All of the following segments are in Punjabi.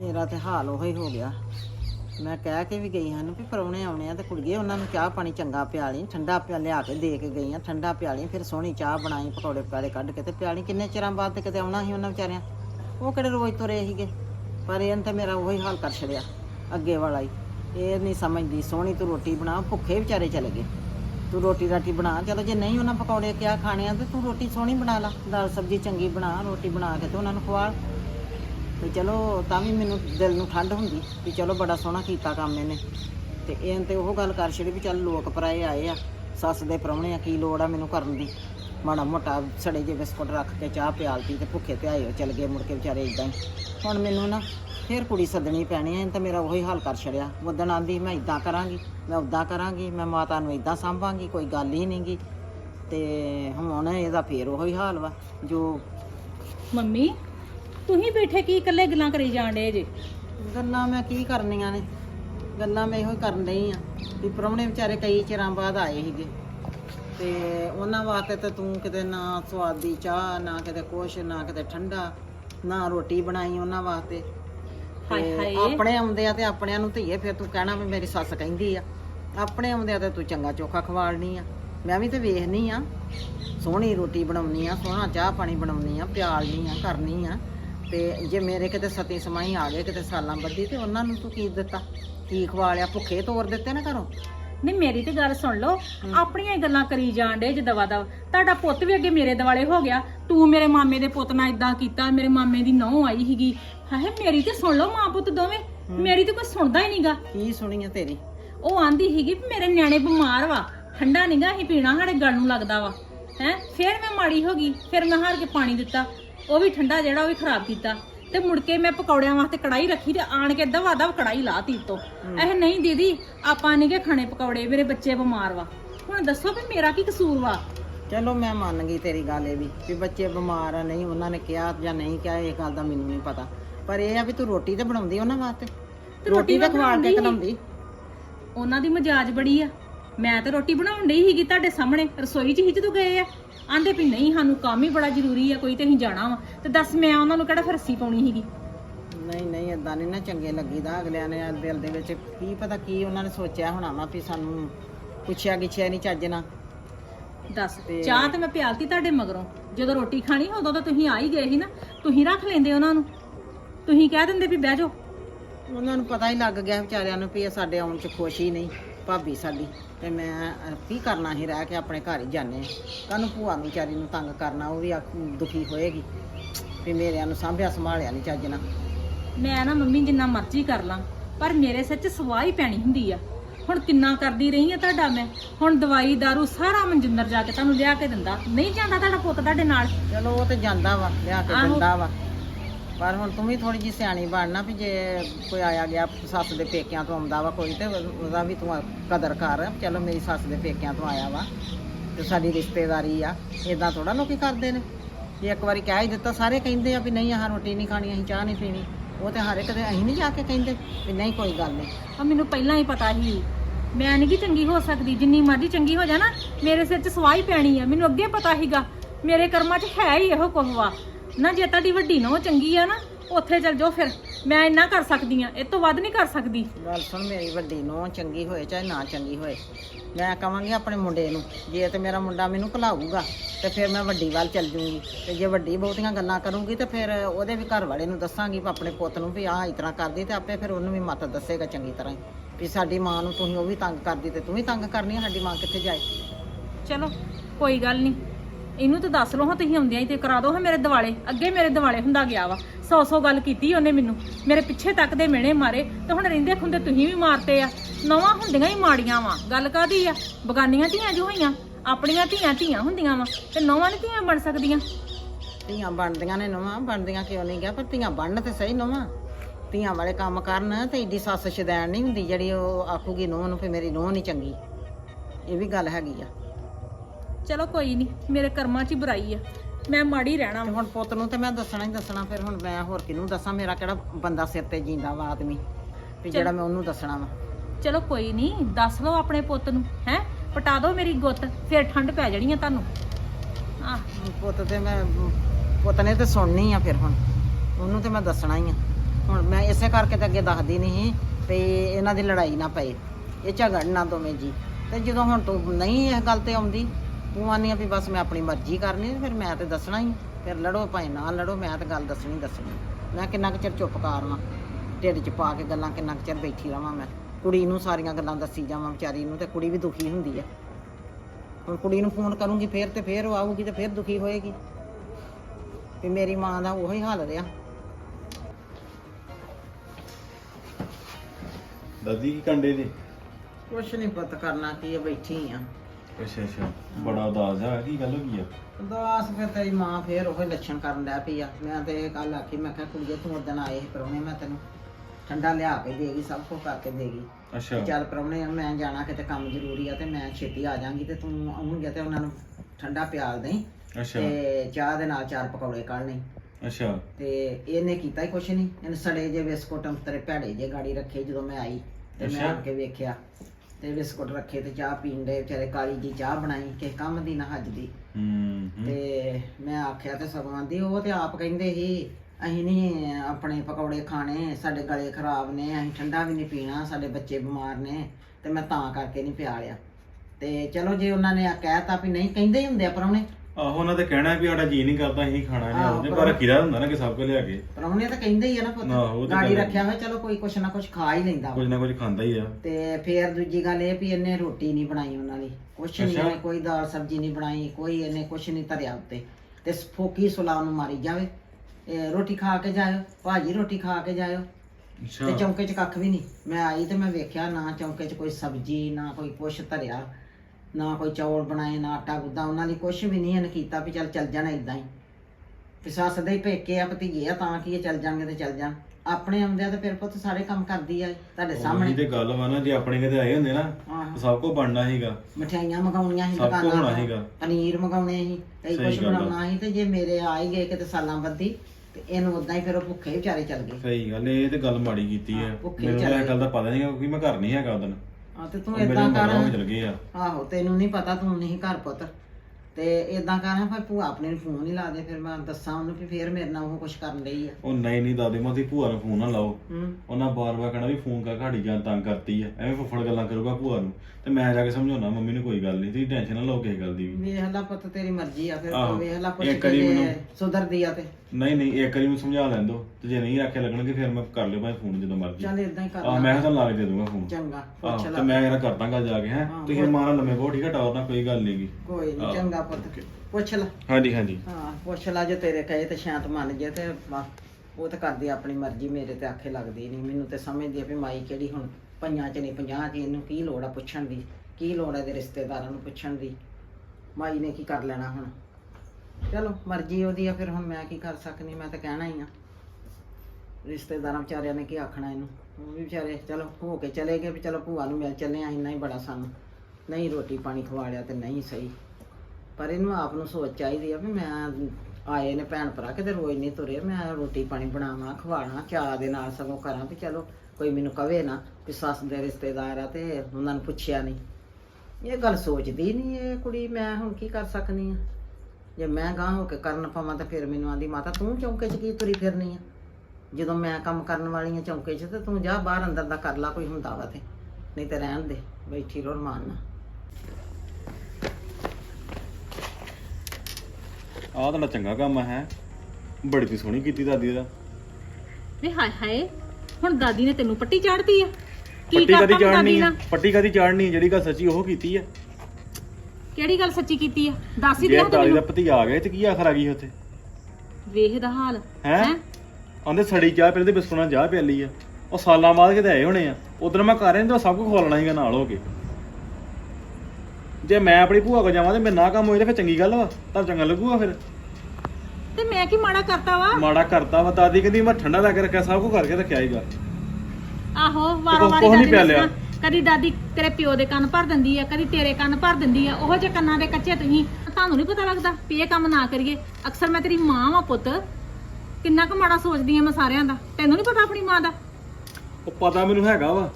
ਮੇਰਾ ਤੇ ਹਾਲ ਉਹੋ ਹੀ ਹੋ ਗਿਆ। ਮੈਂ ਕਹਿ ਕੇ ਵੀ ਗਈ ਹਾਂ ਵੀ ਪਰੌਣੇ ਆਉਣੇ ਆ ਤੇ ਕੁੜੀਏ, ਉਹਨਾਂ ਨੂੰ ਚਾਹ ਪਾਣੀ ਚੰਗਾ ਪਿਆਲੀ, ਠੰਡਾ ਪਿਆ ਲਿਆ ਕੇ ਦੇ ਕੇ ਗਈ ਆ ਠੰਡਾ ਪਿਆਲੀ, ਫਿਰ ਸੋਹਣੀ ਚਾਹ ਬਣਾਈ, ਪਕੌੜੇ ਪਕਾੜੇ ਕੱਢ ਕੇ ਤੇ ਪਿਆਲੀ। ਕਿੰਨੇ ਚਿਰਾਂ ਬਾਅਦ ਤੇ ਕਿਤੇ ਆਉਣਾ ਸੀ ਉਹਨਾਂ ਵਿਚਾਰਿਆਂ? ਉਹ ਕਿਹੜੇ ਰੋਜ਼ ਤੁਰੇ ਸੀਗੇ? ਪਰ ਇਹਨਾਂ ਤਾਂ ਮੇਰਾ ਉਹੀ ਹਾਲ ਕਰ ਛੜਿਆ ਅੱਗੇ ਵਾਲਾ ਹੀ। ਇਹ ਨਹੀਂ ਸਮਝਦੀ, ਸੋਹਣੀ ਤੂੰ ਰੋਟੀ ਬਣਾ ਭੁੱਖੇ ਵਿਚਾਰੇ ਚਲੇ ਗਏ। ਤੂੰ ਰੋਟੀ ਰਾਟੀ ਬਣਾ, ਚਲੋ ਜੇ ਨਹੀਂ ਉਹਨਾਂ ਪਕੌੜੇ ਕਿਆ ਖਾਣੇ ਆ, ਤੇ ਤੂੰ ਰੋਟੀ ਸੋਹਣੀ ਬਣਾ ਲਾ। ਦਾਲ ਸਬਜ਼ੀ ਚੰਗੀ ਬਣਾ, ਰੋਟੀ ਬਣਾ ਕੇ ਤੇ ਉਹਨਾਂ ਨੂੰ ਖਵਾ ਤੇ ਚਲੋ ਤਾਂ ਵੀ ਮੈਨੂੰ ਦਿਲ ਨੂੰ ਠੰਡ ਹੁੰਦੀ, ਵੀ ਚਲੋ ਬੜਾ ਸੋਹਣਾ ਕੀਤਾ ਕੰਮ ਇਹਨੇ। ਤੇ ਇਹ ਤੇ ਉਹ ਗੱਲ ਕਰ ਛੜੀ ਵੀ ਚੱਲ ਲੋਕ ਪਰਾਏ ਆਏ ਆ, ਸੱਸ ਦੇ ਪ੍ਰਾਹੁਣੇ ਆ, ਕੀ ਲੋੜ ਆ ਮੈਨੂੰ ਕਰਨ ਦੀ? ਮਾੜਾ ਮੋਟਾ ਸੜੇ ਜੇ ਬਿਸਕੁਟ ਰੱਖ ਕੇ ਚਾਹ ਪਿਆਲਤੀ ਤੇ ਭੁੱਖੇ ਤੇ ਆਏ ਹੋ, ਚਲ ਗਏ ਮੁੜ ਕੇ ਵਿਚਾਰੇ ਇਦਾਂ ਹੀ। ਹੁਣ ਮੈਨੂੰ ਨਾ ਫੇਰ ਕੁੜੀ ਸੱਦਣੀ ਪੈਣੀ ਐ ਤਾਂ ਮੇਰਾ ਉਹੀ ਹਾਲ ਕਰ ਛੜਿਆ ਉਦਣ ਆਂਦੀ ਮੈਂ ਇਦਾਂ ਕਰਾਂਗੀ, ਮੈਂ ਉਦਾਂ ਕਰਾਂਗੀ, ਮੈਂ ਮਾਤਾ ਨੂੰ ਇਦਾਂ ਸੰਭਾਂਗੀ, ਕੋਈ ਗੱਲ ਹੀ ਨਹੀਂਗੀ ਤੇ ਹੁਣ ਇਹਦਾ ਫੇਰ ਉਹੀ ਹਾਲ ਵਾ, ਜੋ ਮੰਮੀ ਤੁਸੀਂ ਬੈਠੇ ਕੀ ਇਕੱਲੇ ਗੱਲਾਂ ਕਰੀ ਜਾਣ ਡੇ ਜੇ? ਗੱਲਾਂ ਮੈਂ ਕੀ ਕਰਨੀਆਂ ਨੇ? ਗੱਲਾਂ ਮੈਂ ਇਹੋ ਹੀ ਕਰਨ ਡਈ ਆ ਵੀ ਪ੍ਰਾਹੁਣੇ ਵਿਚਾਰੇ ਕਈ ਚਿਰਾਂ ਬਾਅਦ ਆਏ ਸੀਗੇ। ਤੇ ਉਹਨਾਂ ਵਾਸਤੇ ਤਾਂ ਤੂੰ ਕਿਤੇ ਨਾ ਸਵਾਦੀ ਚਾਹ ਨਾ ਕਿਤੇ ਕੁਛ ਨਾ ਕਿਤੇ ਠੰਡਾ ਨਾ ਰੋਟੀ ਬਣਾਈ ਉਹਨਾਂ ਵਾਸਤੇ। ਹਾਏ ਤੇ ਹਾਏ। ਆਪਣੇ ਆਉਂਦੇ ਆ ਤੇ ਆਪਣਿਆਂ ਨੂੰ ਧੀਏ ਫਿਰ ਤੂੰ ਕਹਿਣਾ ਵੀ ਮੇਰੀ ਸੱਸ ਕਹਿੰਦੀ ਆ। ਆਪਣੇ ਆਉਂਦੇ ਆ ਤੇ ਤੂੰ ਚੰਗਾ ਚੋਖਾ ਖਵਾਲਣੀ ਆ। ਮੈਂ ਵੀ ਤੇ ਵੇਖਣੀ ਆ। ਸੋਹਣੀ ਰੋਟੀ ਬਣਾਉਣੀ ਆ ਸੋਹਣਾ ਚਾਹ ਪਾਣੀ ਬਣਾਉਣੀ ਆ ਪਿਆਲਣੀ ਆ ਕਰਨੀ ਆ। ਤੇ ਜੇ ਮੇਰੇ ਕਿਤੇ ਸਤੀ ਸਮਾਈ ਆ ਗਏ ਕਿਤੇ ਸਾਲਾਂ ਬੱਦੀ ਤੇ ਉਹਨਾਂ ਨੂੰ ਤੂੰ ਕੀ ਦਿੱਤਾ? ਕੀ ਖਵਾ ਲਿਆ ਭੁੱਖੇ ਤੋਰ ਦਿੱਤੇ ਨਾ ਘਰੋਂ? ਨਹੀਂ ਮੇਰੀ ਤੇ ਗੱਲ ਸੁਣ ਲਓ। ਆਪਣੀਆਂ ਹੀ ਗੱਲਾਂ ਕਰੀ ਜਾਣ ਡੇ ਜੇ ਦਵਾ ਦਵ। ਤੁਹਾਡਾ ਪੁੱਤ ਵੀ ਅੱਗੇ ਮੇਰੇ ਦਿਵਾਲੇ ਹੋ ਗਿਆ। ਤੂੰ ਮੇਰੇ ਮਾਮੇ ਦੇ ਪੁੱਤ ਨਾਲ ਇਦਾਂ ਕੀਤਾ ਮੇਰੇ ਮਾਮੇ ਦੀ ਨੌਂ ਆਈ ਸੀਗੀ। ਹਾਏ ਮੇਰੀ ਤੇ ਸੁਣ ਲਓ ਮਾਂ ਪੁੱਤ ਦੋਵੇਂ ਮੇਰੀ ਤੇ ਕੋਈ ਸੁਣਦਾ ਹੀ ਨਹੀਂਗਾ। ਕੀ ਸੁਣੀ ਆ ਤੇਰੀ? ਉਹ ਆਂਦੀ ਸੀਗੀ ਵੀ ਮੇਰੇ ਨਿਆਣੇ ਬਿਮਾਰ ਵਾ। ਠੰਡਾ ਨਹੀਂਗਾ ਅਸੀਂ ਪੀਣਾ ਸਾਡੇ ਗਲ ਨੂੰ ਲੱਗਦਾ ਵਾ। ਹੈ? ਫਿਰ ਮੈਂ ਮਾੜੀ ਹੋ ਗਈ। ਫਿਰ ਮੈਂ ਹਾਰ ਕੇ ਪਾਣੀ ਦਿੱਤਾ। ਉਹ ਵੀ ਠੰਡਾ ਜਿਹੜਾ ਉਹ ਵੀ ਖਰਾਬ ਕੀਤਾ। ਤੇ ਮੁੜ ਕੇ ਮੈਂ ਪਕੌੜਿਆਂ ਵਾਸਤੇ ਕੜਾਈ ਰੱਖੀ ਤੇ ਆਣ ਕੇ ਦਵਾ ਦਵ ਕੜਾਈ ਲਾਤੀ ਤੋਂ ਇਹ ਨਹੀਂ ਦੀਦੀ ਆਪਾਂ ਨਹੀਂਗੇ ਖਾਣੇ ਪਕੌੜੇ ਮੇਰੇ ਬੱਚੇ ਬਿਮਾਰ ਵਾ। ਹੁਣ ਦੱਸੋ ਵੀ ਮੇਰਾ ਕੀ ਕਸੂਰ ਵਾ? ਚਲੋ ਮੈਂ ਮੰਨ ਗਈ ਤੇਰੀ ਗੱਲ ਇਹ ਵੀ ਵੀ ਬੱਚੇ ਬਿਮਾਰ ਆ ਨਹੀਂ ਉਹਨਾਂ ਨੇ ਕਿਹਾ ਜਾਂ ਨਹੀਂ ਕਿਹਾ ਇਹ ਗੱਲ ਦਾ ਮੈਨੂੰ ਨਹੀਂ ਪਤਾ। ਪਰ ਇਹ ਆ ਵੀ ਤੂੰ ਰੋਟੀ ਤਾਂ ਬਣਾਉਂਦੀ ਉਹਨਾਂ ਵਾਸਤੇ। ਰੋਟੀ ਤਾਂ ਖਵਾ ਕੇ ਖਲਾਉਂਦੀ ਉਹਨਾਂ ਦੀ ਮਜਾਜ ਬੜੀ ਆ। ਮੈਂ ਤੇ ਰੋਟੀ ਬਣਾਉਣ ਡਈ ਸੀਗੀ ਤੁਹਾਡੇ ਸਾਹਮਣੇ ਰਸੋਈ 'ਚ ਹੀ ਜਦੋਂ ਗਏ ਆ। ਆਂਦੇ ਵੀ ਨਹੀਂ ਸਾਨੂੰ ਕੰਮ ਹੀ ਬੜਾ ਜ਼ਰੂਰੀ ਆ ਕੋਈ ਤੇ ਅਸੀਂ ਜਾਣਾ ਵਾ। ਤੇ ਦੱਸ ਮੈਂ ਉਹਨਾਂ ਨੂੰ ਕਿਹੜਾ ਫਿਰ ਰੱਸੀ ਪਾਉਣੀ ਸੀਗੀ? ਨਹੀਂ ਨਹੀਂ ਇਦਾਂ ਨਹੀਂ ਨਾ ਚੰਗੇ ਲੱਗੀਦਾ ਅਗਲਿਆਂ ਨੇ ਦਿਲ ਦੇ ਵਿੱਚ। ਕੀ ਪਤਾ ਕੀ ਉਹਨਾਂ ਨੇ ਸੋਚਿਆ ਹੋਣਾ ਵਾ ਵੀ ਸਾਨੂੰ ਪੁੱਛਿਆ ਗਿੱਛਿਆ ਨਹੀਂ ਚੱਜ ਨਾਲ। ਦੱਸ ਤੇ- ਚਾਹ ਤੇ ਮੈਂ ਪਿਆਲਤੀ ਤੁਹਾਡੇ ਮਗਰੋਂ। ਜਦੋਂ ਰੋਟੀ ਖਾਣੀ ਉਦੋਂ ਤਾਂ ਤੁਸੀਂ ਆ ਹੀ ਗਏ ਸੀ ਨਾ। ਤੁਸੀਂ ਰੱਖ ਲੈਂਦੇ ਉਹਨਾਂ ਨੂੰ। ਤੁਸੀਂ ਕਹਿ ਦਿੰਦੇ ਵੀ ਬਹਿ ਜਾਓ। ਉਹਨਾਂ ਨੂੰ ਪਤਾ ਹੀ ਲੱਗ ਗਿਆ ਵਿਚਾਰਿਆਂ ਨੂੰ ਵੀ ਇਹ ਸਾਡੇ ਆਉਣ 'ਚ ਖੁਸ਼ ਹੀ ਨਹੀਂ ਭਾਬੀ ਸਾਡੀ। ਤੇ ਮੈਂ ਅਹ, ਕੀ ਕਰਨਾ ਸੀ ਰਹਿ ਕੇ ਆਪਣੇ ਘਰ ਹੀ ਜਾਣੇ ਕਾਹਨੂੰ ਭੂਆ ਨੂੰ ਵਿਚਾਰੀ ਨੂੰ ਤੰਗ ਕਰਨਾ ਉਹ ਵੀ ਆਖ- ਦੁਖੀ ਹੋਏਗੀ। ਵੀ ਮੇਰਿਆਂ ਨੂੰ ਸਾਂਭਿਆ ਸੰਭਾਲਿਆ ਨਹੀਂ ਚੱਜ ਨਾਲ। ਮੈਂ ਨਾ ਮੰਮੀ ਜਿੰਨਾ ਮਰਜ਼ੀ ਕਰ ਲਾਂ ਪਰ ਮੇਰੇ ਸੱਚ ਸਵਾਹ ਹੀ ਪੈਣੀ ਹੁੰਦੀ ਆ। ਹੁਣ ਕਿੰਨਾ ਕਰਦੀ ਰਹੀ ਆ ਤੁਹਾਡਾ ਮੈਂ? ਹੁਣ ਦਵਾਈ ਦਾਰੂ ਸਾਰਾ ਮਨਜਿੰਦਰ ਜਾ ਕੇ ਤੁਹਾਨੂੰ ਲਿਆ ਕੇ ਦਿੰਦਾ। ਨਹੀਂ ਜਾਂਦਾ ਤੁਹਾਡਾ ਪੁੱਤ ਤੁਹਾਡੇ ਨਾਲ? ਚਲੋ ਉਹ ਤੇ ਜਾਂਦਾ ਵਾ ਲਿਆ ਕੇ ਆਹੋ। ਦਿੰਦਾ ਵਾ। ਪਰ ਹੁਣ ਤੂੰ ਵੀ ਥੋੜੀ ਜਿਹੀ ਸਿਆਣੀ ਬਣਨਾ ਵੀ ਜੇ ਕੋਈ ਆਇਆ ਗਿਆ ਸੱਸ ਦੇ ਪੇਕਿਆਂ ਤੋਂ ਆਉਂਦਾ ਵਾ ਕੋਈ ਤੇ ਉਹਦਾ ਵੀ ਤੂੰ ਕਦਰ ਕਰ। ਚਲੋ ਮੇਰੀ ਸੱਸ ਦੇ ਪੇਕਿਆਂ ਤੋਂ ਆਇਆ ਵਾ ਤੇ ਸਾਡੀ ਰਿਸ਼ਤੇਦਾਰੀ ਆ ਇਦਾਂ ਥੋੜਾ ਲੋਕੀ ਕਰਦੇ ਨੇ। ਜੇ ਇੱਕ ਵਾਰੀ ਕਹਿ ਹੀ ਦਿੱਤਾ, ਸਾਰੇ ਕਹਿੰਦੇ ਆ ਵੀ ਨਹੀਂ, ਆਹ ਰੋਟੀ ਨਹੀਂ ਖਾਣੀ, ਅਸੀਂ ਚਾਹ ਨਹੀਂ ਪੀਣੀ। ਉਹ ਤੇ ਹਰ ਇੱਕ ਦੇ ਅਸੀਂ ਨਹੀਂ ਜਾ ਕੇ ਕਹਿੰਦੇ ਵੀ ਨਹੀਂ, ਕੋਈ ਗੱਲ ਨਹੀਂ। ਆ ਮੈਨੂੰ ਪਹਿਲਾਂ ਹੀ ਪਤਾ ਸੀ। ਮੈਂ ਨਹੀਂ ਕਿ ਚੰਗੀ ਹੋ ਸਕਦੀ, ਜਿੰਨੀ ਮਰਜ਼ੀ ਚੰਗੀ ਹੋ ਜਾ ਨਾ, ਮੇਰੇ ਸਿਰ 'ਚ ਸਵਾਹੀ ਪੈਣੀ ਆ। ਮੈਨੂੰ ਅੱਗੇ ਪਤਾ ਸੀਗਾ, ਮੇਰੇ ਕਰਮਾਂ 'ਚ ਹੈ ਹੀ ਇਹੋ ਕੁਝ ਵਾ। ਨਾ ਜੇ ਤੁਹਾਡੀ ਵੱਡੀ ਨੋ ਚੰਗੀ ਆ ਨਾ ਉੱਥੇ ਚੱਲ ਜਾਓ ਫਿਰ। ਮੈਂ ਇੰਨਾ ਕਰ ਸਕਦੀ ਆ ਇਹ ਤੋਂ ਵੱਧ ਨਹੀਂ ਕਰ ਸਕਦੀ। ਗੱਲ ਸੁਣ ਮੇਰੀ ਵੱਡੀ ਨੂੰ ਚੰਗੀ ਹੋਏ ਚਾਹੇ ਨਾ ਚੰਗੀ ਹੋਏ। ਮੈਂ ਕਵਾਂਗੀ ਆਪਣੇ ਮੁੰਡੇ ਨੂੰ ਜੇ ਤੇ ਮੇਰਾ ਮੁੰਡਾ ਮੈਨੂੰ ਭੁਲਾਊਗਾ ਤੇ ਫਿਰ ਮੈਂ ਵੱਡੀ ਵੱਲ ਚੱਲ ਜੂੰਗੀ। ਤੇ ਜੇ ਵੱਡੀ ਬਹੁਤੀਆਂ ਗੱਲਾਂ ਕਰੂੰਗੀ ਤੇ ਫਿਰ ਉਹਦੇ ਵੀ ਘਰ ਵਾਲੇ ਨੂੰ ਦੱਸਾਂਗੀ ਵੀ ਆਪਣੇ ਪੁੱਤ ਨੂੰ ਵੀ ਆਹ ਇਸ ਤਰ੍ਹਾਂ ਕਰਦੀ ਤੇ ਆਪੇ ਫਿਰ ਉਹਨੂੰ ਵੀ ਮੱਤ ਦੱਸੇਗਾ ਚੰਗੀ ਤਰ੍ਹਾਂ ਹੀ। ਵੀ ਸਾਡੀ ਮਾਂ ਨੂੰ ਤੁਸੀਂ ਉਹ ਵੀ ਤੰਗ ਕਰਦੀ ਤੇ ਤੂੰ ਵੀ ਤੰਗ ਕਰਨੀ ਆ ਸਾਡੀ ਮਾਂ ਕਿੱਥੇ ਜਾਏ? ਚਲੋ ਕੋਈ ਗੱਲ ਨਹੀਂ। ਇਹਨੂੰ ਤਾਂ ਦੱਸ ਲਓ ਹਾਂ, ਤੁਸੀਂ ਆਉਂਦਿਆਂ ਹੀ ਤੇ ਕਰਾ ਦਿਓ ਹਾਂ ਮੇਰੇ ਦਿਵਾਲੇ। ਅੱਗੇ ਮੇਰੇ ਦਿਵਾਲੇ ਹੁੰਦਾ ਗਿਆ ਵਾ। ਸੌ ਸੌ ਗੱਲ ਕੀਤੀ ਉਹਨੇ ਮੈਨੂੰ। ਮੇਰੇ ਪਿੱਛੇ ਤੱਕ ਦੇ ਮਿਹਣੇ ਮਾਰੇ ਤੇ ਹੁਣ ਰਹਿੰਦੇ ਖੁੰਦੇ ਤੁਸੀਂ ਵੀ ਮਾਰਤੇ ਆ। ਨਵਾਂ ਹੁੰਦੀਆਂ ਹੀ ਮਾੜੀਆਂ ਵਾ। ਗੱਲ ਕਾਦੀ ਆ? ਬਗਾਨੀਆਂ ਧੀਆਂ ਜੋ ਹੋਈਆਂ, ਆਪਣੀਆਂ ਧੀਆਂ ਧੀਆਂ ਹੁੰਦੀਆਂ ਵਾ ਤੇ ਨਵਾਂ ਨਹੀਂ ਧੀਆਂ ਬਣ ਸਕਦੀਆਂ। ਧੀਆਂ ਬਣਦੀਆਂ ਨੇ ਨਵਾਂ, ਬਣਦੀਆਂ ਕਿਉਂ ਨਹੀਂ ਗਿਆ? ਪਰ ਧੀਆਂ ਬਣਨ ਤੇ ਸਹੀ ਨਵਾਂ। ਧੀਆਂ ਵਾਲੇ ਕੰਮ ਕਰਨ ਤੇ ਏਡੀ ਸੱਸ ਸ਼ਦੈਣ ਨਹੀਂ ਹੁੰਦੀ ਜਿਹੜੀ ਉਹ ਆਖੂਗੀ ਨੂੰਹ ਨੂੰ ਵੀ ਮੇਰੀ ਨੂੰਹ ਨਹੀਂ ਚੰਗੀ। ਇਹ ਵੀ ਗੱਲ ਹੈਗੀ ਆ। ਚਲੋ ਕੋਈ ਨਹੀਂ ਮੇਰੇ ਕਰਮਾਂ 'ਚ ਹੀ ਬੁਰਾਈ ਆ। ਮੈਂ ਮਾੜੀ ਰਹਿਣਾ ਤੇ ਵਾ। ਹੁਣ ਪੁੱਤ ਨੂੰ ਤੇ ਮੈਂ ਦੱਸਣਾ ਹੀ ਦੱਸਣਾ ਫਿਰ ਹੁਣ ਮੈਂ ਹੋਰ ਕਿਹਨੂੰ ਦੱਸਾਂ ਮੇਰਾ ਕਿਹੜਾ ਬੰਦਾ ਸਿਰ ਤੇ ਜਿੰਦਾ ਵਾ ਆਦਮੀ ਵੀ ਜਿਹੜਾ ਮੈਂ ਉਹਨੂੰ ਦੱਸਣਾ ਵਾ। ਚਲੋ ਕੋਈ ਨਹੀਂ ਦੱਸ ਲਓ ਆਪਣੇ ਪੁੱਤ ਨੂੰ ਹੈ? ਪਟਾ ਦਿਓ ਮੇਰੀ ਗੁੱਤ ਫਿਰ ਠੰਡ ਪੈ ਜਾਣੀ ਆ ਤੁਹਾਨੂੰ। ਆਹ ਪੁੱਤ ਤੇ ਮੈਂ ਪੁੱਤ ਨੇ ਤੇ ਸੁਣਨੀ ਆ ਫਿਰ ਹੁਣ ਉਹਨੂੰ ਤੇ ਮੈਂ ਦੱਸਣਾ ਹੀ ਆ। ਹੁਣ ਮੈਂ ਇਸੇ ਕਰਕੇ ਤੇ ਅੱਗੇ ਦੱਸਦੀ ਨਹੀਂ ਵੀ ਇਹਨਾਂ ਦੀ ਲੜਾਈ ਨਾ ਪਏ ਇਹ ਝਗੜ ਨਾ ਦੋਵੇਂ ਜੀ। ਤੇ ਜਦੋਂ ਹੁਣ ਤੂੰ ਨਹੀਂ ਇਸ ਗੱਲ ਤੇ ਆਉਂਦੀ ਤੂੰ ਆਨੀ ਆ ਵੀ ਬਸ ਮੈਂ ਆਪਣੀ ਮਰਜ਼ੀ ਕਰਨੀ ਫਿਰ ਮੈਂ ਤੇ ਦੱਸਣਾ ਹੀ ਫਿਰ ਲੜੋ ਭਾਵੇਂ ਨਾ ਲੜੋ ਮੈਂ ਤੇ ਗੱਲ ਦੱਸਣੀ ਦੱਸਣੀ ਮੈਂ ਕਿੰਨਾ ਕੁ ਚਿਰ ਚੁੱਪ ਕਰਨਾ ਢਿੱਡ 'ਚ ਪਾ ਕੇ ਗੱਲਾਂ ਕਿੰਨਾ ਕੁ ਚਿਰ ਬੈਠੀ ਰਵਾਂ ਮੈਂ। ਕੁੜੀ ਨੂੰ ਸਾਰੀਆਂ ਗੱਲਾਂ ਦੱਸੀ ਜਾਵਾਂ ਵਿਚਾਰੀ ਨੂੰ ਤੇ ਕੁੜੀ ਵੀ ਦੁਖੀ ਹੁੰਦੀ ਆ। ਹੁਣ ਕੁੜੀ ਨੂੰ ਫੋਨ ਕਰੂੰਗੀ ਫੇਰ ਤੇ ਫੇਰ ਉਹ ਆਊਗੀ ਤੇ ਫੇਰ ਦੁਖੀ ਹੋਏਗੀ। ਵੀ ਮੇਰੀ ਮਾਂ ਦਾ ਉਹੀ ਹਾਲ ਰਿਹਾ। ਦਾਦੀ ਕੀ ਕੰਡੇ ਜੀ? ਕੁਛ ਨਹੀਂ ਪਤਾ ਕਰਨਾ ਕੀ ਆ ਬੈਠੀ ਆ। ਅੱਛਾ ਅੱਛਾ। ਬੜਾ ਉਦਾਸ ਆ ਕੀ ਗੱਲ ਹੋ ਗਈ ਆ? ਉਦਾਸ ਫਿਰ ਤੇਰੀ ਮਾਂ ਫੇਰ ਉਹ ਲੱਛਣ ਕਰਨ ਲੱਗ ਪਈ ਆ। ਮੈਂ ਤੇ ਕੱਲ ਆਖੀ ਮੈਂ ਕਿਹਾ ਕੁੜੀਏ ਤੂੰ ਉਦਣ ਆਏ ਸੀ ਪ੍ਰਾਹੁਣੇ ਮੈਂ ਤੈਨੂੰ ਠੰਡਾ ਲਿਆ ਕੇ ਦੇਗੀ ਸਭ ਕੁਝ ਕਰਕੇ ਦੇਗੀ। ਅੱਛਾ। ਚੱਲ ਪ੍ਰਾਹੁਣੇ ਮੈਂ ਜਾਣਾ ਕਿਤੇ ਕੰਮ ਜ਼ਰੂਰੀ ਆ ਤੇ ਮੈਂ ਛੇਤੀ ਆ ਜਾਾਂਗੀ ਤੇ ਤੂੰ ਆਉਣਗੇ ਤੇ ਉਹਨਾਂ ਨੂੰ ਠੰਡਾ ਪਿਆਲ ਦੇਈਂ। ਅੱਛਾ। ਤੇ ਚਾਹ ਦੇ ਨਾਲ ਚਾਰ ਪਕੌੜੇ ਕੱਢਣੇ ਅੱਛਾ। ਤੇ ਇਹਨੇ ਕੀਤਾ ਹੀ ਕੁਛ ਨਹੀਂ ਇਹਨੇ ਸੜੇ ਜੇ ਬਿਸਕੁਟ ਅੰਤਰੇ ਭੈੜੇ ਜੇ ਗਾੜੀ ਰੱਖੇ ਜਦੋਂ ਮੈਂ ਆਈ ਤੇ ਮੈਂ ਅੱਛਾ। ਆ ਕੇ ਵੇਖਿਆ। ਤੇ ਬਿਸਕੁਟ ਰੱਖੇ ਤੇ ਚਾਹ ਪੀਣ ਦੇ ਵਿਚਾਰੇ ਕਾਲੀ ਜੀ ਚਾਹ ਬਣਾਈ ਕਿਸੇ ਕੰਮ ਦੀ ਨਾ ਹੱਜਦੀ। ਹੂੰ ਹੂੰ। ਤੇ ਮੈਂ ਆਖਿਆ ਤੇ ਸਗੋਂ ਆਂਦੀ ਉਹ ਤੇ ਆਪ ਕਹਿੰਦੇ ਸੀ ਅਸੀਂ ਨਹੀਂ ਆਪਣੇ ਪਕੌੜੇ ਖਾਣੇ ਸਾਡੇ ਗਲੇ ਖਰਾਬ ਨੇ ਅਸੀਂ ਠੰਡਾ ਵੀ ਨਹੀਂ ਪੀਣਾ ਸਾਡੇ ਬੱਚੇ ਬਿਮਾਰ ਨੇ ਤੇ ਮੈਂ ਤਾਂ ਕਰਕੇ ਨਹੀਂ ਪਿਆਲਿਆ ਤੇ ਚਲੋ ਜੇ ਉਹਨਾਂ ਨੇ ਆ ਕਹਿਤਾ ਵੀ ਨਹੀਂ ਕਹਿੰਦੇ ਹੀ ਹੁੰਦੇ ਆ ਪਰੌਣੇ। ਆਹੋ ਉਹਨਾਂ ਤੇ ਕਹਿਣਾ ਵੀ ਸਾਡਾ ਜੀ ਨਹੀਂ ਕਰਦਾ ਅਸੀਂ ਖਾਣਾ ਨਹੀਂ ਆਹੋ, ਉਹਦੇ ਪਰ- ਰੱਖੀਦਾ ਹੁੰਦਾ ਨਾ ਕਿ ਸਭ ਕੁਝ ਲਿਆ ਕੇ। ਪਰੌਣੇ ਤਾਂ ਕਹਿੰਦੇ ਹੀ ਆ ਨਾ ਆਹੋ, ਉਹ ਪੁੱਤ ਤਾਂ ਗਾੜੀ ਗੱਲ ਹੈ। ਰੱਖਿਆ ਹੋਇਆ ਚਲੋ ਕੋਈ ਕੁਛ ਨਾ ਕੁਛ ਖਾ ਹੀ ਲੈਂਦਾ। ਕੁਝ ਨਾ ਕੁਝ ਖਾਂਦਾ ਹੀ ਆ। ਤੇ ਫੇਰ ਦੂਜੀ ਗੱਲ ਇਹ ਵੀ ਇਹਨੇ ਰੋਟੀ ਨਹੀਂ ਬਣਾਈ ਉਹਨਾਂ ਲਈ ਕੁਛ ਨਹੀਂ ਅੱਛਾ। ਇਹਨੇ ਕੋਈ ਦਾਲ ਸਬਜ਼ੀ ਨਹੀਂ ਬਣਾਈ ਕੋਈ ਇਹਨੇ ਕੁਛ ਨਹੀਂ ਧਰਿਆ ਉੱਤੇ। ਤੇ ਫੋਕੀ ਸੁਲਾ ਨੂੰ ਮਾਰੀ ਜਾਵੇ। ਇਹ ਰੋਟੀ ਖਾ ਕੇ ਜਾਇਓ ਭਾਜੀ ਰੋਟੀ ਖਾ ਕੇ ਜਾਇਓ। ਤੇ ਅੱਛਾ। ਚੌਂਕੇ 'ਚ ਕੱਖ ਵੀ ਨਹੀਂ। ਮੈਂ ਆਈ ਤੇ ਮੈਂ ਵੇਖਿਆ ਨਾ ਚੌਂਕੇ 'ਚ ਕੋਈ ਸਬਜ਼ੀ ਨਾ ਕੋਈ ਕੁਛ ਧਰਿਆ। ਨਾ ਕੋਈ ਚੌਲ ਬਣਾਏ ਨਾ ਆਟਾ ਗੁੱਦਾ ਉਹਨਾਂ ਲਈ ਕੁਛ ਵੀ ਨਹੀਂ ਇਹਨੇ ਕੀਤਾ ਵੀ ਚੱਲ ਚੱਲ ਜਾਣਾ ਇਦਾਂ ਹੀ। ਵੀ ਸੱਸ ਦੇ ਹੀ ਪੇਕੇ ਆ ਭਤੀਜੇ ਆ ਤਾਂ ਕੀ ਇਹ ਚੱਲ ਜਾਣਗੇ ਤੇ ਚੱਲ ਜਾਣ। ਆਪਣੇ ਆਉਂਦੇ ਆ ਤੇ ਫਿਰ ਪੁੱਤ ਸਾਰੇ ਕੰਮ ਕਰਦੀ ਆ ਤੁਹਾਡੇ ਉਹੀ ਸਾਹਮਣੇ। ਤੇ ਗੱਲ ਵਾ ਨਾ ਜੇ ਆਪਣੇ ਕਿਤੇ ਆਏ ਹੁੰਦੇ ਨਾ ਆਹੋ। ਤਾਂ ਸਭ ਕੁਝ ਬਣਨਾ ਸੀਗਾ। ਮਠਿਆਈਆਂ ਮੰਗਾਉਣੀਆਂ ਸੀ ਸਭ ਕੁਝ ਹੋਣਾ ਤੋਂ। ਸੀਗਾ। ਪਨੀਰ ਮੰਗਾਉਣੇ ਸੀ ਕਈ ਸਹੀ ਕੁਝ ਗੱਲ ਆ। ਬਣਾਉਣਾ ਸੀ ਤੇ ਜੇ ਮੇਰੇ ਆ ਹੀ ਗਏ ਕਿਤੇ ਸਾਲਾਂ ਬੱਦੀ ਤੇ ਇਹਨੂੰ ਉਦਾਂ ਹੀ ਫਿਰ ਉਹ ਭੁੱਖੇ ਵਿਚਾਰੇ ਚੱਲ ਗਏ। ਸਹੀ ਗੱਲ ਇਹ ਤੇ ਗੱਲ ਮਾੜੀ ਕੀਤੀ ਆ। ਹਾਂ, ਭੁੱਖੇ ਮੈਨੂੰ ਤਾਂ ਚੱਲੇ। ਇਹ ਗੱਲ ਦਾ ਪਤਾ ਨਹੀਂ ਕਿਉਂਕਿ ਮੈਂ ਘਰ ਨਹੀਂ ਹੈਗਾ ਉਦੋਂ ਆ ਤੇ ਤੂੰ ਮੇਰੇ ਇਦਾਂ ਮਗਰੋਂ ਵੀ ਕਰ ਚਲ ਗਏ ਆ। ਆਹੋ ਤੈਨੂੰ ਨਹੀਂ ਪਤਾ ਤੂੰ ਨਹੀਂ ਘਰ ਪੁੱਤ। ਤੇ ਇਦਾਂ ਕਰ ਫਿਰ ਭੂਆ ਆਪਣੇ ਨੂੰ ਫੋਨ ਹੀ ਲਾ ਦੇ ਫਿਰ ਮੈਂ ਦੱਸਾਂ ਉਹਨੂੰ ਵੀ ਫੇਰ ਮੇਰੇ ਨਾਲ ਉਹ ਕੁਝ ਕਰਨ ਲਈ ਆ। ਉਹ ਨਹੀਂ ਨਹੀਂ ਦਾਦੀ ਮਾਂ ਦੀ ਭੂਆ ਨੂੰ ਫੋਨ ਨਾ ਲਾਓ। ਹੂੰ। ਉਹਨਾਂ ਬਾਰ-ਬਾਰ ਕਹਿਣਾ ਵੀ ਫੋਨ ਕਰ ਘਾੜੀ ਜਾਂ ਤੰਗ ਕਰਤੀ ਆ। ਐਵੇਂ ਫੁੱਫੜ ਗੱਲਾਂ ਕਰੂਗਾ ਭੂਆ ਨੂੰ। ਤੇ ਮੈਂ ਜਾ ਕੇ ਸਮਝਾਉਣਾ ਮੰਮੀ ਨੂੰ ਕੋਈ ਗੱਲ ਨਹੀਂ ਤੁਸੀਂ ਟੈਨਸ਼ਨ ਨਾ ਲਓ ਕਿਸੇ ਗੱਲ ਦੀ ਵੀ। ਵੇਖ ਲੈ ਪੁੱਤ ਤੇਰੀ ਮਰਜ਼ੀ ਆ ਫਿਰ ਆਹੋ। ਵੇਖ ਲੈ ਪੁੱਛ ਇੱਕ ਕੇ ਵਾਰੀ ਜੇ ਮੈਨੂੰ- ਸੁਧਰਦੀ ਆ ਤੇ। ਨਹੀਂ ਨਹੀਂ ਇੱਕ ਵਾਰੀ ਮੈਨੂੰ ਸਮਝਾ ਲੈਣ ਦਿਓ। ਤੇ ਜੇ ਨਹੀਂ ਰੱਖੇ ਲੱਗਣਗੇ ਫਿਰ ਮੈਂ ਕਰ ਲਿਓ ਭਾਵੇਂ ਫੋਨ ਜਦੋਂ ਮਰਜ਼ੀ। ਚੱਲ ਇਦਾਂ ਹੀ ਕਰ ਆਹ ਮੈਂ ਤਾਂ ਲਾ ਕੇ ਦੇ ਦੂੰਗਾ ਫੋਨ। ਚੰਗਾ ਪੁੱਛ ਆਹ ਲੈ। ਤੇ ਮੈਂ ਇਹਦਾ ਕਰਦਾ ਗੱਲ ਜਾ ਕੇ ਹੈ। ਹਾਂ, ਤੁਸੀਂ ਮਾਰਾ ਲੰਮੇ ਬਹੁਤ ਠੀਕ ਹੈ ਟਾਵਰ ਨਾਲ ਕੋਈ ਗੱਲ ਨਹੀਂਗੀ ਕੋਈ ਨਹੀਂ ਚੰਗਾ ਪੁੱਤ। ਪੁੱਛ ਲੈ। ਹਾਂਜੀ ਹਾਂਜੀ। ਹਾਂ ਪੁੱਛ ਲਾ ਜੇ ਤੇਰੇ ਕਹੇ ਤੇ ਸ਼ਾਂਤ ਮੰਨ ਜੇ ਤੇ ਬਸ ਉਹ ਤਾਂ ਕਰਦੀ ਆ ਆਪਣੀ ਮਰਜ਼ੀ ਮੇਰੇ ਤੇ ਆਖੇ ਲੱਗਦੀ ਨਹੀਂ ਮੈਨੂੰ ਤੇ ਸਮਝਦੀ ਆ ਵੀ ਮਾਈ ਕਿਹੜੀ ਹੁਣ ਪੰਜਾਂ ਚ ਨਹੀਂ ਪੰਜਾਹ ਚ ਇਹਨੂੰ ਕੀ ਲੋੜ ਆ ਪੁੱਛਣ ਦੀ? ਕੀ ਲੋੜ ਆ ਇਹਦੇ ਰਿਸ਼ਤੇਦਾਰਾਂ ਨੂੰ ਪੁੱਛਣ ਦੀ? ਮਾਈ ਨੇ ਕੀ ਕਰ ਲੈਣਾ ਹੁਣ? ਚਲੋ, ਮਰਜ਼ੀ ਉਹਦੀ ਆ, ਫਿਰ ਹੁਣ ਮੈਂ ਕੀ ਕਰ ਸਕਨੀ ਮੈਂ ਤਾਂ ਕਹਿਣਾ ਹੀ ਆ। ਰਿਸ਼ਤੇਦਾਰਾਂ ਵਿਚਾਰਿਆਂ ਨੇ ਕੀ ਆਖਣਾ ਇਹਨੂੰ? ਉਹ ਵੀ ਵਿਚਾਰੇ, ਚਲੋ, ਹੋ ਕੇ ਚਲੇ ਗਏ, ਵੀ ਚਲੋ ਭੂਆ ਨੂੰ ਮਿਲ ਚੱਲੇ ਆ, ਇੰਨਾ ਹੀ ਬੜਾ ਸਾਨੂੰ। ਨਹੀਂ ਰੋਟੀ ਪਾਣੀ ਖਵਾੜਿਆ ਤੇ ਨਹੀਂ ਸਹੀ। ਪਰ ਇਹਨੂੰ ਆਪ ਨੂੰ ਸੋਚ ਚਾਹੀਦੀ ਆ ਵੀ ਮੈਂ ਆਏ ਨੇ ਭੈਣ ਭਰਾ, ਕਿਤੇ ਰੋਜ਼ ਨਹੀਂ ਤੁਰੇ, ਮੈਂ ਰੋਟੀ ਪਾਣੀ ਬਣਾਵਾਂ ਖਵਾਣਾ ਚਾਹ ਦੇ ਨਾਲ ਸਗੋਂ ਕਰਾਂ ਵੀ ਚਲੋ, ਕੋਈ ਮੈਨੂੰ ਕਵੇ ਨਾ ਕਿ ਸੱਸ ਦੇ ਰਿਸ਼ਤੇਦਾਰ ਆ ਤੇ ਉਹਨਾਂ ਨੂੰ ਪੁੱਛਿਆ ਨਹੀਂ। ਇਹ ਗੱਲ ਸੋਚਦੀ ਨਹੀਂ ਇਹ ਕੁੜੀ, ਮੈਂ ਹੁਣ ਕੀ ਕਰ ਸਕਨੀ ਆ? ਜੇ ਮੈਂ ਗਾਂ ਹੋ ਕੇ ਕਰਨ ਪਵਾਂ ਤਾਂ ਫਿਰ ਮੈਨੂੰ ਆਂਦੀ ਮਾਤਾ ਤੂੰ ਚੌਂਕੇ 'ਚ ਕੀ ਤੁਰੀ ਫਿਰਨੀ ਆ? ਜਦੋਂ ਮੈਂ ਕੰਮ ਕਰਨ ਵਾਲੀ ਆ ਚੌਂਕੇ 'ਚ ਤੇ ਤੂੰ ਜਾ ਬਾਹਰ ਅੰਦਰ ਦਾ ਕਰ ਲਾ ਕੋਈ ਹੁੰਦਾ ਵਾ ਤੇ। ਨਹੀਂ ਤੇ ਰਹਿਣ ਦੇ ਬੈਠੀ ਰੋ ਰਮਾਨ ਨਾਲ। ਆਹ ਤਾਂ ਚੰਗਾ ਕੰਮ ਹੈ? ਬੜੀ ਤੀ ਸੋਹਣੀ ਕੀਤੀ ਦਾਦੀ ਦਾ। ਵੇ ਹਾਏ ਹਾਏ ਹੁਣ ਦਾਦੀ ਨੇ ਤੈਨੂੰ ਪੱਟੀ ਚਾੜਤੀ ਆ? ਕੀ ਪੱਟੀ ਕਰਤਾ ਕਦੀ ਮੈਂ ਦਾਦੀ ਚਾੜਨੀ ਨਾਲ? ਪੱਟੀ ਕਦੀ ਚਾੜਨੀ ਆ, ਜਿਹੜੀ ਗੱਲ ਸੱਚੀ ਉਹ ਕੀਤੀ ਆ। ਕਿਹੜੀ ਗੱਲ ਸੱਚੀ ਕੀਤੀ ਆ? ਦੱਸ ਹੀ ਜੇ ਦਿਆ ਦਾਦੀ ਦਾ ਤੈਨੂੰ ਭਤੀ ਆ ਗਏ ਤੇ ਕੀ ਆਖਰ ਆ ਗਈ ਉੱਥੇ? ਵੇਖ ਦਾ ਹਾਲ। ਹੈਂ? ਹੈਂ? ਆਂਦੇ ਸੜੀ ਚਾਹ ਪਹਿਲੇ ਤੇ ਬਿਸਕੁਟਾਂ ਚਾਹ ਪਿਆਲੀ ਆ। ਉਹ ਸਾਲਾਂ ਬਾਅਦ ਕਿਤੇ ਆਏ ਹੋਣੇ ਆ। ਉਦੋਂ ਮੈਂ ਘਰ ਰਹਿੰਦਾ ਸਭ ਕੁਝ ਖਵਾਲਣਾ ਸੀਗਾ ਨਾਲ ਹੋ ਕੇ। ਜੇ ਮੈਂ ਆਪਣੀ ਭੂਆ ਕੋ ਜਾਵਾਂ ਤੇ ਮੇਰੇ ਨਾ ਕੰਮ ਹੋਏ ਤਾਂ ਫਿਰ ਚੰਗੀ ਗੱਲ ਵਾ। ਤਾਂ ਚੰਗਾ ਲੱਗੂਗਾ ਫਿਰ। ਤੇ ਮੈਂ ਕੀ ਮਾੜਾ ਕਰਤਾ ਵਾ? ਮਾੜਾ ਕਰਤਾ ਵਾ ਦਾਦੀ ਕਹਿੰਦੀ ਮੈਂ ਠੰਡਾ ਲਾ ਕੇ ਰੱਖਿਆ ਸਭ ਕੁਝ ਕਰਕੇ ਰੱਖਿਆ ਹੀਗਾ ਆਹੋ ਵਾਰੋ ਵਾਰੀ ਕੁਛ ਨੀ ਦਾਦੀ ਪਿਆ ਲਿਆ। ਕਦੀ ਦਾਦੀ ਤੇਰੇ ਪਿਓ ਦੇ ਕੰਨ ਭਰ ਦਿੰਦੀ ਆ ਕਦੀ ਤੇਰੇ ਕੰਨ ਭਰ ਦਿੰਦੀ ਆ ਉਹੋ ਜਿਹੇ ਕੰਨਾਂ ਦੇ ਕੱਚੇ ਤੁਸੀਂ ਤੁਹਾਨੂੰ ਨਹੀਂ ਪਤਾ ਲੱਗਦਾ ਵੀ ਇਹ ਕੰਮ ਨਾ ਕਰੀਏ। ਅਕਸਰ ਮੈਂ ਤੇਰੀ ਮਾਂ ਵਾਂ ਪੁੱਤ। ਕਿੰਨਾ ਕੁ ਮਾੜਾ ਸੋਚਦੀ ਆ ਮੈਂ ਸਾਰਿਆਂ ਦਾ। ਤੈਨੂੰ ਨਹੀਂ ਪਤਾ ਆਪਣੀ ਮਾਂ ਦਾ? ਉਹ ਪਤਾ ਮੈਨੂੰ ਹੈਗਾ ਵਾ।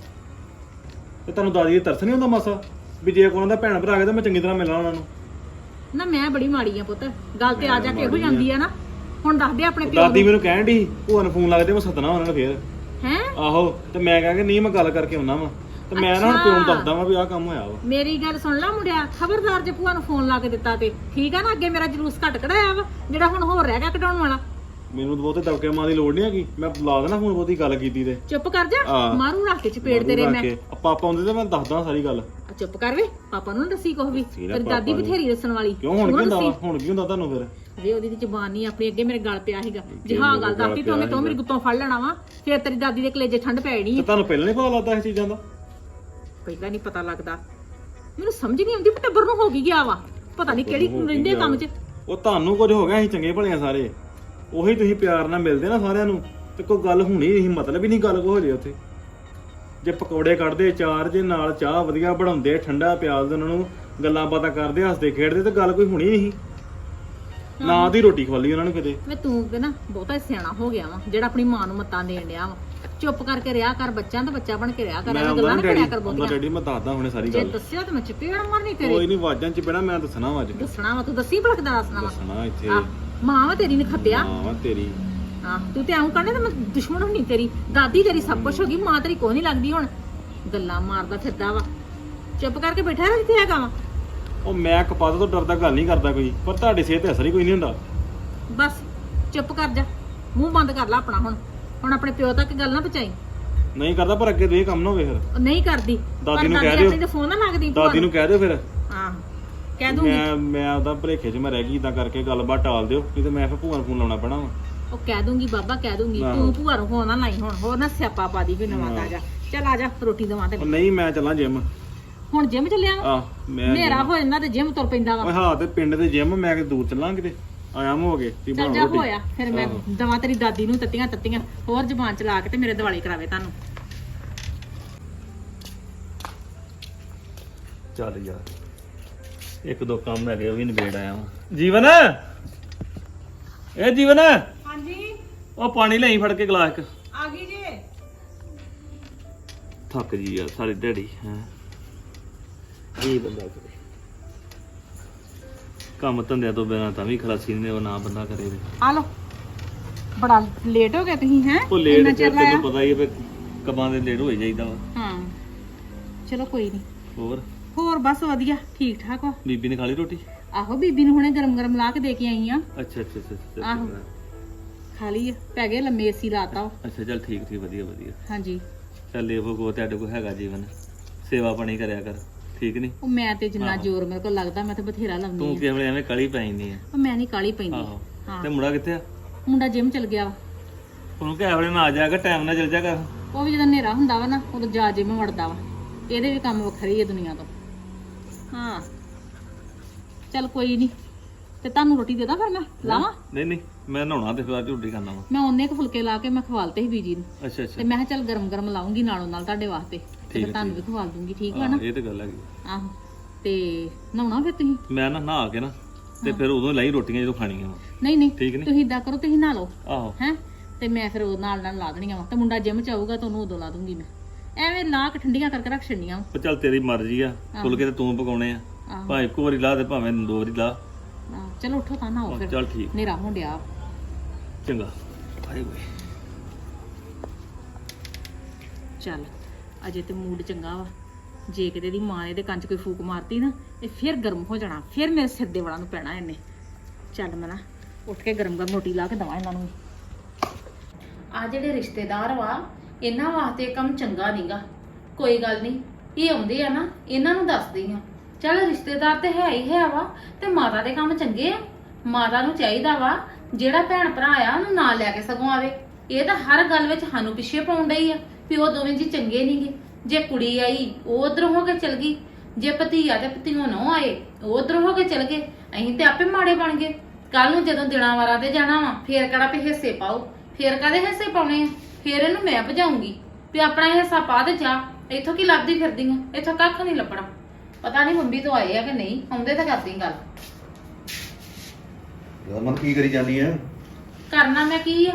ਤੇ ਤੁਹਾਨੂੰ ਦਾਦੀ ਦੀ ਤਰਸ ਨਹੀਂ ਹੁੰਦਾ ਮਾਸਾ? ਵੀ ਜੇ ਕੋਈ ਉਹਨਾਂ ਦਾ ਭੈਣ ਭਰਾ ਆ ਗਿਆ ਤਾਂ ਮੈਂ ਚੰਗੀ ਤਰ੍ਹਾਂ ਮਿਲਾਂ ਉਹਨਾਂ ਨੂੰ। ਨਾ ਮੈਂ ਬੜੀ ਮਾੜੀ ਆ ਪੁੱਤ। ਗੱਲ ਤੇ ਆ ਜਾ ਕੇ ਇਹੋ। ਜਾਂਦੀ ਆ। ਨਾ। ਹੁਣ ਦੱਸ ਦੇ ਆਪਣੇ ਪਿਓ ਦਾਦੀ ਨੂੰ। ਮੈਨੂੰ ਕਹਿਣ ਦੀ ਭੂਆ ਨੂੰ ਫੋਨ ਲੱਗਦੇ ਮੈਂ ਸੱਦਣਾ ਉਹਨਾਂ ਨੂੰ ਫੇਰ। ਹੈ? ਆਹੋ ਤੇ ਮੈਂ ਕਹਾਂ ਕਿ ਨਹੀਂ ਮੈਂ ਗੱਲ ਕਰਕੇ ਆਉਣਾ ਵਾ। ਤੇ ਮੈਂ ਨਾ ਹੁਣ ਪਿਓ ਨੂੰ ਦੱਸਦਾ ਵਾ ਵੀ ਆਹ ਕੰਮ ਹੋਇਆ ਵਾ। ਮੇਰੀ ਗੱਲ ਸੁਣ ਲੈ ਮੁੰਡਿਆ ਖਬਰਦਾਰ ਜੇ ਭੂਆ ਨੂੰ ਫੋਨ ਲਾ ਕੇ ਦਿੱਤਾ ਤੇ ਠੀਕ ਆ ਨਾ ਅੱਗੇ ਮੇਰਾ ਜਲੂਸ ਘੱਟ ਕਢਾਇਆ ਵਾ ਜਿਹੜਾ ਹੁਣ ਹੋਰ ਰਹਿ ਗਿਆ ਕਢਾਉਣ ਵਾਲਾ। ਮੈਨੂੰ ਤਾਂ ਬਹੁਤੇ ਦਬਕੇ ਮਾਂ ਦੀ ਲੋੜ ਨਹੀਂ ਹੈਗੀ। ਮੈਂ ਲਾ ਦੇਣਾ ਹੁਣ ਬਹੁਤੀ ਗੱਲ ਕੀਤੀ ਤੇ। ਚੁੱਪ ਕਰ ਜਾ ਹਾਂ। ਮਾਰੂ ਰੱਖ ਕੇ ਚਪੇੜ ਤੇਰੇ ਮੈਂ। ਆ ਪਾਪਾ ਆਉਂਦੇ ਤੇ ਮੈਂ ਦੱਸਦਾ ਸਾਰੀ ਗੱਲ। ਆ ਚੁੱਪ ਕਰ ਵੇ ਪਾਪਾ ਨੂੰ ਨਾ ਦੱਸੀ ਕੁਛ ਵੀ। ਦੱਸੀ ਨਾ ਤੇਰੀ ਦਾਦੀ ਪਾਪਾ ਨੂੰ। ਬਥੇਰੀ ਦੱਸਣ ਵਾਲੀ। ਕਿਉਂ ਹੁਣ ਤੂੰ ਕੀ ਹੁੰਦਾ ਵਾ? ਹੁਣ ਕੀ ਹੁੰਦਾ ਤੁਹਾਨੂੰ ਫਿਰ? ਵੇ ਉਹਦੀ ਦੀ ਜ਼ਬਾਨ ਨਹੀਂ ਆਪਣੀ ਅੱਗੇ ਮੇਰੇ ਗਲ ਪਿਆ ਸੀਗਾ। ਜੇ ਹਾਂ ਮੇਰੇ ਗੱਲ ਦੱਸਤੀ ਤਾਂ ਉਹਨੇ ਕਿਉਂ ਮੇਰੀ। ਗੁੱਤੋਂ ਫੜ ਲੈਣਾ ਵਾ? ਫੇਰ ਤੇਰੀ ਦਾਦੀ ਦੇ ਕਲੇਜੇ ਠੰਡ ਪੈ ਜਾਣੀ ਤੇ ਆ ਤੁਹਾਨੂੰ ਪਹਿਲਾਂ ਨਹੀਂ ਪਤਾ ਲੱਗਦਾ ਇਹ ਚੀਜ਼ਾਂ ਦਾ? ਪਹਿਲਾਂ ਨਹੀਂ ਪਤਾ ਲੱਗਦਾ। ਮੈਨੂੰ ਸਮਝ ਨਹੀਂ ਆਉਂਦੀ ਵੀ ਟੱਬਰ ਨੂੰ ਹੋ ਗਈ ਗਿਆ ਵਾ। ਪਤਾ ਨਹੀਂ ਕਿਹੜੀ ਕੀ ਰਹਿੰਦੇ ਕੰਮ 'ਚ। ਉਹ ਤੁਹਾਨੂੰ ਕੁਝ ਹੋ ਗਿਆ ਅਸੀਂ ਚੰਗੇ ਭਲੇ ਆ ਸਾਰੇ। ਉਹੀ ਤੁਸੀਂ ਪਿਆਰ ਨਾਲ ਮਿਲਦੇ ਨਾ ਸਾਰਿਆਂ ਨੂੰ ਤੇ ਕੋਈ ਗੱਲ ਹੋਣੀ ਨਹੀਂ ਮਤਲਬ ਹੀ ਨਹੀਂ ਗੱਲ ਕੋ ਹੋ ਜੇ ਉੱਥੇ। ਜੇ ਪਕੌੜੇ ਕੱਢਦੇ ਚਾਰ ਜੇ ਨਾਲ ਚਾਹ ਵਧੀਆ ਬਣਾਉਂਦੇ ਠੰਡਾ ਪਿਆਲਦੇ ਉਹਨਾਂ ਨੂੰ ਗੱਲਾਂ ਬਾਤਾਂ ਕਰਦੇ ਹੱਸਦੇ ਖੇਡਦੇ ਤੇ ਗੱਲ ਕੋਈ ਹੋਣੀ ਨਹੀਂ। ਨਾ ਦੀ ਰੋਟੀ ਖਵਾਲੀ ਉਹਨਾਂ ਨੂੰ ਕਿਤੇ। ਮੈਂ ਤੂੰ ਕਿ ਨਾ ਬਹੁਤਾ ਸਿਆਣਾ ਹੋ ਗਿਆ ਵਾ ਜਿਹੜਾ ਆਪਣੀ ਮਾਂ ਨੂੰ ਮੱਤਾਂ ਦੇਣ ਡਿਆ ਵਾ। ਚੁੱਪ ਕਰਕੇ ਰਿਹਾ ਕਰ ਬੱਚਿਆਂ ਦਾ ਬੱਚਾ ਬਣ ਕੇ ਰਿਹਾ ਕਰ ਮੈਂ ਐਵੇਂ ਗੱਲਾਂ ਨਾ ਡੈਡੀ ਕਰਿਆ ਕਰ ਆਉਂਦਾ ਬਹੁਤੀਆਂ ਡੈਡੀ ਮੈਂ ਦੱਸਦਾ ਹੁਣੇ ਸਾਰੀ ਜੇ ਗੱਲ। ਦੱਸਿਆ ਤਾਂ ਮੈਂ ਚਪੇੜ ਮਾਰਨੀ ਤੇਰੇ। ਕੋਈ ਨਹੀਂ ਵਾਜਾਂ ਚ ਪੈਣਾ ਮੈਂ ਦੱਸਣਾ ਵਾ ਅੱਜ। ਦੱਸਣਾ ਵਾ ਤੂੰ ਦੱਸੀ ਭੜਕਦਾ ਦੱਸਣਾ ਵਾ। ਦੱਸਣਾ ਇੱਥੇ। ਮਾਂ ਵਾ ਤੇਰੀ ਨੇ ਖੱਤਿਆ ਹਾਂ ਤੇਰੀ। ਹਾਂ ਤੂੰ ਤੇ ਆਉਂ ਕਰਨੇ ਤਾਂ ਮੈਂ ਦੁਸ਼ਮਣ ਹੋਣੀ ਤੇਰੀ। ਦਾਦੀ ਤੇਰੀ ਸਭ ਕੁਝ ਹੋ ਗਈ ਮਾਂ ਤੇਰੀ ਕੋਈ ਨਹੀਂ ਲੱਗਦੀ ਹੁਣ। ਗੱਲਾਂ ਮਾਰਦਾ ਫਿਰਦਾ ਵਾ। ਚੁੱਪ ਕਰਕੇ ਬੈਠਾ ਰਹਿ ਕਿੱਥੇ ਹੈਗਾ ਵਾ। ਉਹ ਮੈਂ ਕਪਾਤ ਤੋਂ ਡਰਦਾ ਗੱਲ ਨਹੀਂ ਕਰਦਾ ਕੋਈ। ਪਰ ਤੁਹਾਡੇ ਸਿਹਤ ਤੇ ਅਸਰ ਹੀ ਕੋਈ ਨਹੀਂ ਹੁੰਦਾ। ਬਸ ਚੁੱਪ ਕਰ ਜਾ। ਮੂੰਹ ਬੰਦ ਕਰ ਲੈ ਆਪਣਾ ਹੁਣ। ਹੁਣ ਆਪਣੇ ਪਿਓ ਤੱਕ ਗੱਲ ਨਾ ਪਹੁੰਚਾਈ। ਨਹੀਂ ਕਰਦਾ ਪਰ ਅੱਗੇ ਤੋਂ ਇਹ ਕੰਮ ਨਾ ਹੋਵੇ ਫਿਰ। ਉਹ ਨਹੀਂ ਕਰਦੀ। ਦਾਦੀ ਨੂੰ ਕਹਿ ਆਪਣੀ ਦਿਓ। ਤੇ ਫੋਨ ਨਾ ਲੱਗਦੀ ਦਾਦੀ ਨੂੰ। ਕਹਿ ਦਿਓ ਫਿਰ। ਹਾਂ ਕਹਿ ਦੂੰਗੀ। ਮੈਂ ਮੈਂ ਆਪਦਾ ਭਲੇਖੇ 'ਚ ਮੈਂ ਰਹਿ ਗਈ ਇਦਾਂ ਕਰਕੇ ਗੱਲਬਾਤ ਟਾਲ ਦਿਓ। ਨਹੀਂ ਤੇ ਮੈਂ ਫਿਰ ਭੂਆ ਨੂੰ ਫੋਨ ਲਾਉਣਾ ਪੈਣਾ ਵਾ। ਉਹ ਕਹਿ ਦੂੰਗੀ ਬਾਬਾ ਕਹਿ ਦੂੰਗੀ। ਆਹੋ। ਤੂੰ ਭੂਆ ਨੂੰ ਫੋਨ ਨਾ ਲਾਈ ਹੁਣ। ਹੋਰ ਨਾ ਸਿਆਪਾ ਪਾ ਦੀ ਵੀ ਨਵਾਂ ਦਾ ਜਾ ਚੱਲ ਆ ਜਾ ਰੋਟੀ ਦਵਾਂ ਤੇ ਉਹ ਨਹੀਂ ਮੈਂ ਚੱਲਾਂ ਜਿਮ ਹੁਣ ਜਿਮ ਚੱਲਿਆ ਵਾ? ਆ ਮੈਂ ਹਨੇਰਾ ਹੋ ਜਾਂਦਾ ਤੇ ਜਿਮ ਤੁਰ ਪੈਂਦਾ ਵਾ। ਓਏ ਹਾਂ ਤੇ ਪਿੰਡ ਦੇ ਜਿਮ ਮੈਂ ਕਿ ਦੂਰ ਚੱਲਾਂ ਕਿਤੇ? ਆਇਆ ਮੈਂ ਹੋ ਗਏ ਤੀ ਚੱਲ ਜਾ ਹੋਇਆ ਫਿਰ ਮੈਂ। ਦਵਾ ਤੇਰੀ ਦਾਦੀ ਨੂੰ ਤੱਤੀਆਂ ਤੱਤੀਆਂ ਹੋਰ ਜ਼ਬਾਨ ਚਲਾ ਕੇ ਤੇ ਮੇਰੇ ਦਿਵਾਲੀ ਕਰਾਵੇ ਤੁਹਾਨੂੰ। ਚੱਲ ਯਾਰ ਇੱਕ ਦੋ ਕੰਮ ਹੈਗੇ ਉਹ ਵੀ ਨਿਬੇੜ ਆਇਆ ਵਾਂ। ਜੀਵਨ? ਇਹ ਜੀਵਨ? ਹਾਂਜੀ। ਉਹ ਪਾਣੀ ਲਈ ਫੜ ਕੇ ਗਲਾਸ ਇੱਕ ਆ ਗਈ ਜੀ। ਥੱਕ ਜੀ ਯਾਰ ਸਾਰੀ ਦਿਹਾੜੀ ਹੈ। ਇਹ ਬੰਦਾ ਕਰੇ। ਕੰਮ ਧੰਦਿਆਂ ਤੋਂ ਬਿਨਾਂ ਤਾਂ ਵੀ ਖਲਾਸੀ ਨੇ ਉਹ ਨਾ ਬੰਦਾ ਕਰੇ ਤੇ। ਆ ਲੋ ਬੜਾ ਲੇਟ ਹੋ ਗਏ ਤੁਸੀਂ ਹੈ? ਉਹ ਲੇਟ ਤੇ ਤੈਨੂੰ ਪਤਾ ਹੀ ਹੈ ਵੀ ਕਬਾਂ ਦੇ ਲੇਟ ਹੋ ਹੀ ਜਾਈਦਾ ਵਾ। ਹਾਂ। ਚਲੋ ਕੋਈ ਨਹੀਂ ਹੋਰ? ਹੋਰ ਬਸ ਵਧੀਆ ਠੀਕ ਠਾਕ ਵਾ ਬੀਬੀ ਨੇ ਖਾ ਲਈ ਰੋਟੀ? ਆਹੋ ਬੀਬੀ ਨੂੰ ਹੁਣੇ ਗਰਮ ਗਰਮ ਲਾ ਕੇ ਦੇ ਕੇ ਆਈ ਆ। ਅੱਛਾ ਅੱਛਾ ਅੱਛਾ, ਅੱਛਾ ਆਹੋ। ਖਾ ਲਈ ਆ। ਪੈ ਗਏ ਲੰਮੇ ਏਸੀ ਲਾਤਾ ਅੱਛਾ ਚੱਲ ਠੀਕ ਠੀਕ ਵਧੀਆ ਵਧੀਆ। ਹਾਂਜੀ। ਚੱਲ ਇਹੋ ਕੋ ਤੁਹਾਡੇ ਕੋ ਹੈਗਾ ਜੀਵਨ। ਸੇਵਾ ਪਾਣੀ ਕਰਿਆ ਕਰ। ਠੀਕ ਨਹੀਂ ਉਹ ਮੈਂ ਤੇ ਜਿੰਨਾ ਜ਼ੋਰ ਮੇਰੇ ਕੋਲ ਲੱਗਦਾ ਮੈਂ ਤੇ ਬਥੇਰਾ ਲਾਉਂਦੀ ਤੂੰ ਆ। ਕਿਵੇਂ ਐਵੇਂ ਕਲੀ ਪੈ ਜਾਂਦੀ ਆ? ਉਹ ਮੈਂ ਨਹੀਂ ਕਾਲੀ ਪੈਂਦੀ। ਆਹੋ। ਹਾਂ। ਤੇ ਮੁੰਡਾ ਕਿੱਥੇ ਆ? ਮੁੰਡਾ ਜਿਮ ਚਲ ਗਿਆ ਵਾ। ਉਹਨੂੰ ਕਹਿ ਵੇਲੇ ਨਾ ਆ ਜਾਏਗਾ ਟਾਈਮ ਨਾਲ ਚਲ ਜਾਏਗਾ ਉਹ ਵੀ ਜਦੋਂ ਹਨੇਰਾ ਹੁੰਦਾ ਵਾ ਨਾ ਉਦੋਂ ਜਾ ਜਿਮ ਵੜਦਾ ਵਾ। ਇਹਦੇ ਵੀ ਕੰਮ ਵੱਖਰੇ ਹੀ ਆ ਦੁਨੀਆ ਤੋਂ। ਹਾਂ। ਚੱਲ ਕੋਈ ਨਹੀਂ ਤੇ ਤੁਹਾਨੂੰ ਰੋਟੀ ਦੇ ਦਾਂ ਫਿਰ ਮੈਂ? ਲਾਵਾਂ? ਨਹੀਂ ਨਹੀਂ। ਮੈਂ ਨਹਾਉਣਾ ਤੇ ਫਿਰ ਝੁੱਡੀ ਕਰਨਾ ਵਾ। ਮੈਂ ਉਹਨੇ ਕੁ ਫੁਲਕੇ ਲਾ ਕੇ ਮੈਂ ਖਵਾਲਤੇ ਸੀ ਬੀਜੀ ਨੂੰ। ਅੱਛਾ ਅੱਛਾ। ਤੇ ਮੈਂ ਕਿਹਾ ਚੱਲ ਗਰਮ ਗਰਮ ਲਾਉਂਗੀ ਨਾਲੋਂ ਨਾਲ ਤੁਹਾਡੇ ਵਾਸਤੇ। ਤੇ ਫਿਰ ਤੁਹਾਨੂੰ ਵੀ ਖਵਾਲ ਦੂੰਗੀ ਠੀਕ ਵਾ ਨਾ? ਹਾਂ, ਇਹ ਤੇ ਗੱਲ ਹੈਗੀ। ਆਹੋ ਤੇ ਨਹਾਉਣਾ ਫਿਰ ਤੁਸੀਂ? ਮੈਂ ਨਾ ਨਹਾ ਕੇ ਨਾ ਤੇ ਫਿਰ ਉਦੋਂ ਹੀ ਲਾਈ ਰੋਟੀਆਂ ਜਦੋਂ ਖਾਣੀਆਂ ਵਾ। ਨਹੀਂ ਨਹੀਂ ਠੀਕ ਨੀ ਤੁਸੀਂ ਇਦਾਂ ਕਰੋ ਤੁਸੀਂ ਨਹਾ ਲਓ। ਆਹੋ। ਹੈ? ਤੇ ਮੈਂ ਫਿਰ ਉਹ ਨਾਲ ਨਾਲ ਲਾ ਦੇਣੀਆਂ ਵਾ। ਤੇ ਮੁੰਡਾ ਜਿਮ ਚ ਆਊਗਾ ਤਾਂ ਉਹਨੂੰ ਉਦੋਂ ਲਾ ਦੂੰਗੀ ਮੈਂ। ਐਵੇਂ ਲਾ ਕੇ ਠੰਡੀਆਂ ਕਰਕੇ ਰੱਖ ਛੱਡੀਆਂ ਉਹ ਚੱਲ ਤੇਰੀ ਮਰਜ਼ੀ ਆ ਫੁਲਕੇ ਤੇ ਤੂੰ ਪਕਾਉਣੇ ਆ। ਆਹੋ। ਭਾਵੇਂ ਇੱਕੋ ਵਾਰੀ ਲਾ ਤੇ ਭਾਵੇਂ ਦੋ ਵਾਰੀ ਲਾ। ਆਹੋ, ਚਲੋ ਉੱਠੋ ਤਾਂ ਨਹਾਓ ਫਿਰ। ਚੱਲ ਠੀਕ। ਹਨੇਰਾ ਹੋਣ ਡਿਆ। ਚੰਗਾ। ਹਾਏ। ਵੇ ਚੱਲ। ਅਜੇ ਤੇ ਮੂਡ ਚੰਗਾ ਵਾ। ਜੇ ਕਿਤੇ ਦੀ ਮਾਂ ਇਹਦੇ ਕੰਨ 'ਚ ਕੋਈ ਫੂਕ ਮਾਰਤੀ ਨਾ, ਇਹ ਫਿਰ ਗਰਮ ਹੋ ਜਾਣਾ। ਫਿਰ ਮੇਰੇ ਸਿਰ ਦੇ ਵਾਲਾਂ ਨੂੰ ਪੈਣਾ ਇਹਨੇ। ਚੱਲ ਮੈਂ ਨਾ ਉੱਠ ਕੇ ਗਰਮ ਗਰਮ ਰੋਟੀ ਲਾ ਕੇ ਦਵਾਂ ਇਹਨਾਂ ਨੂੰ ਆ ਜਿਹੜੇ ਰਿਸ਼ਤੇਦਾਰ ਵਾ, ਇਹਨਾਂ ਵਾਸਤੇ ਕੰਮ ਚੰਗਾ ਨਹੀਂਗਾ ਕੋਈ ਗੱਲ ਨਹੀਂ ਇਹ ਆਉਂਦੇ ਆ ਨਾ, ਇਹਨਾਂ ਨੂੰ ਦੱਸਦੀ ਆ। ਚੱਲ ਰਿਸ਼ਤੇਦਾਰ ਤੇ ਹੈ ਹੀ ਹੈ ਵਾ, ਤੇ ਮਾਤਾ ਦੇ ਕੰਮ ਚੰਗੇ ਆ। ਮਾਤਾ ਨੂੰ ਚਾਹੀਦਾ ਵਾ, ਜਿਹੜਾ ਭੈਣ ਭਰਾ ਆ, ਉਹਨੂੰ ਨਾਲ ਲੈ ਕੇ ਸਗੋਂ ਆਵੇ। ਇਹ ਤਾਂ ਹਰ ਗੱਲ ਵਿੱਚ ਸਾਨੂੰ ਪਿੱਛੇ ਪਾਉਣ ਡਈ ਆ। ਵੀ ਉਹ ਦੋਵੇਂ ਜੀ ਚੰਗੇ ਨਹੀਂਗੇ। ਜੇ ਕੁੜੀ ਆਈ ਉਹ ਉਧਰੋਂ ਹੋ ਕੇ ਚਲ ਗਈ। ਜੇ ਭਤੀਆ ਤੇ ਭਤੀਓ ਨੋ ਆਏ ਉਹ ਉਧਰੋਂ ਹੋ ਕੇ ਚਲ ਗਏ। ਅਸੀਂ ਤੇ ਆਪੇ ਮਾੜੇ ਬਣ ਗਏ। ਕੱਲ ਨੂੰ ਜਦੋਂ ਦਿਨਾਂ ਵਾਰਾਂ ਤੇ ਜਾਣਾ ਵਾ ਫੇਰ ਕਿਹੜਾ ਵੀ ਹਿੱਸੇ ਪਾਓ? ਫੇਰ ਕਾਦੇ ਹਿੱਸੇ ਪਾਉਣੇ ਆ? ਫੇਰ ਇਹਨੂੰ ਮੈਂ ਭਜਾਉਂਗੀ। ਵੀ ਆਪਣਾ ਹਿੱਸਾ ਪਾ ਦੇ ਜਾ। ਇੱਥੋਂ ਕੀ ਲੱਭਦੀ ਫਿਰਦੀ ਆ? ਇੱਥੋਂ ਕੱਖ ਨਹੀਂ ਲੱਭਣਾ। ਪਤਾ ਨਹੀਂ ਮੰਮੀ ਤੋਂ ਆਏ ਆ ਕਿ ਨਹੀਂ ਆਉਂਦੇ ਤਾਂ ਕਰਦੀ ਗੱਲ। ਯਾਰ ਮਨ ਕੀ ਕਰੀ ਜਾਂਦੀ ਆ? ਕਰਨਾ ਮੈਂ ਕੀ ਆ?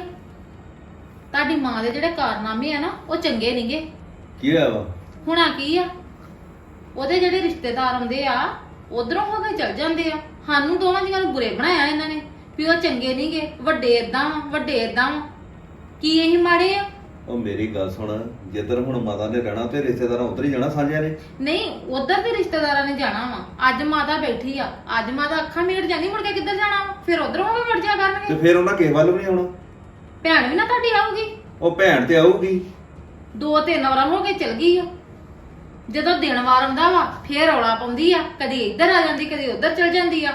ਤੁਹਾਡੀ ਮਾਂ ਦੇ ਜਿਹੜੇ ਕਾਰਨਾਮੇ ਆ ਨਾ ਉਹ ਚੰਗੇ ਨਹੀਂਗੇ ਕੀ ਹੋਇਆ ਵਾ? ਹੁਣਾ ਕੀ ਆ? ਉਹਦੇ ਜਿਹੜੇ ਰਿਸ਼ਤੇਦਾਰ ਆਉਂਦੇ ਆ ਉਧਰੋਂ ਹੋ ਕੇ ਚਲ ਜਾਂਦੇ ਆ। ਸਾਨੂੰ ਦੋਵਾਂ ਜੀਆਂ ਨੂੰ ਬੁਰੇ ਬਣਾਇਆ ਇਹਨਾਂ ਨੇ ਵੀ ਉਹ ਚੰਗੇ ਨਹੀਂਗੇ ਵੱਡੇ ਇਦਾਂ ਵੱਡੇ ਇਦਾਂ ਕੀ ਇਹ ਮਾੜੇ ਆ? ਉਹ ਮੇਰੀ ਗੱਲ ਸੁਣ ਜਿੱਧਰ ਹੁਣ ਮਾਤਾ ਨੇ ਰਹਿਣਾ ਤੇ ਰਿਸ਼ਤੇਦਾਰਾਂ ਉਧਰ ਹੀ ਜਾਣਾ ਸਾਂਝਿਆਂ ਨੇ। ਨਹੀਂ ਉਧਰ ਤੇ ਰਿਸ਼ਤੇਦਾਰਾਂ ਨੇ ਜਾਣਾ ਵਾ। ਅੱਜ ਮਾਤਾ ਬੈਠੀ ਆ ਅੱਜ ਮਾਤਾ ਅੱਖਾਂ ਮੀਟ ਜਾਂਦੀ ਮੁੜ ਕੇ ਕਿੱਧਰ ਜਾਣਾ ਵਾ? ਫਿਰ ਉਧਰੋਂ ਵੀ ਵੜ ਜਾ ਤੇ ਕਰਨਗੇ ਫਿਰ ਉਹਨਾਂ ਕਿਸੇ ਵੱਲ ਵੀ ਨਹੀਂ ਆਉਣਾ। ਭੈਣ ਵੀ ਨਾ ਤੁਹਾਡੀ ਆਊਗੀ? ਉਹ ਭੈਣ ਤੇ ਆਊਗੀ। ਦੋ ਤਿੰਨ ਵਾਰਾਂ ਹੋ ਕੇ ਚਲ ਗਈ ਆ। ਜਦੋਂ ਦਿਨ ਵਾਰ ਆਉਂਦਾ ਵਾ ਫੇਰ ਰੌਲਾ ਪਾਉਂਦੀ ਆ ਕਦੀ ਇੱਧਰ ਆ ਜਾਂਦੀ ਕਦੀ ਉੱਧਰ ਚਲ ਜਾਂਦੀ ਆ।